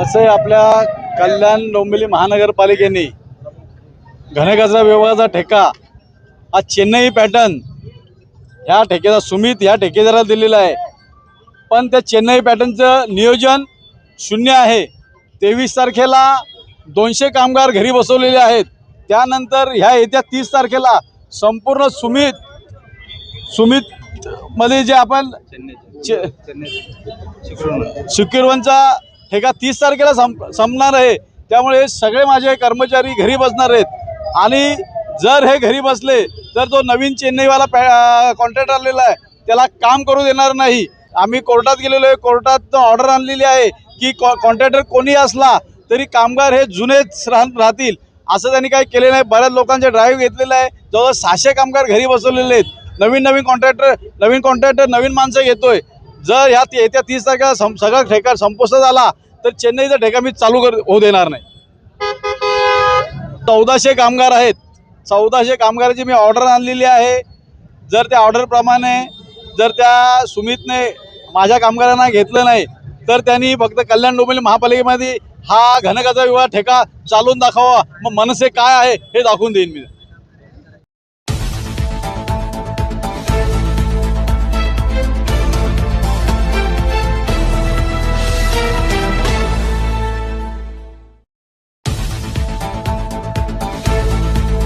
आहे आपल्या कल्याण डोंबिवली महानगरपालिकेने घनकचरा विभागाचा ठेका हा चेन्नई पॅटर्न ह्या ठेकेदार सुमित ह्या ठेकेदाराला दिलेला आहे. पण त्या चेन्नई पॅटर्नचं नियोजन शून्य आहे. तेवीस तारखेला दोनशे कामगार घरी बसवलेले आहेत. त्यानंतर ह्या येत्या तीस तारखेला संपूर्ण सुमित सुमित मध्ये जे आपण चे- शुक्रवारचा ठेका तीस तारखेला संप संपणार आहे. त्यामुळे सगळे माझे कर्मचारी घरी बसणार आहेत. आणि जर हे घरी बसले तर तो नवीन चेन्नईवाला पॅ कॉन्ट्रॅक्ट आलेला आहे त्याला काम करू देणार नाही. आम्ही कोर्टात गेलेलो आहे. कोर्टात ऑर्डर आणलेली आहे की कॉ कॉन्ट्रॅक्टर कोणी असला तरी कामगार हे जुनेच राह राहतील. असं त्यांनी काही केलेलं नाही. बऱ्याच लोकांचे ड्राईव्ह घेतलेला आहे. जवळ सहाशे कामगार घरी बसवलेले आहेत. नवीन नवीन कॉन्ट्रॅक्टर नवीन कॉन्ट्रॅक्टर नवीन माणसं घेतोय. जर ह्या येत्या तीस तारखेला सं सगळा ठेका संपुष्टात झाला तर चेन्नईचा ठेका मी चालू कर होऊ देणार नाही. चौदाशे कामगार आहेत. चौदाशे कामगाराची मी ऑर्डर आणलेली आहे. जर त्या ऑर्डरप्रमाणे जर त्या सुमितने माझ्या कामगारांना घेतलं नाही तर त्यांनी फक्त कल्याण डोंबिवली महापालिकेमध्ये हा घनकाचा विवाह ठेका चालून दाखवा. मग मनसे काय आहे हे दाखवून देईन मी.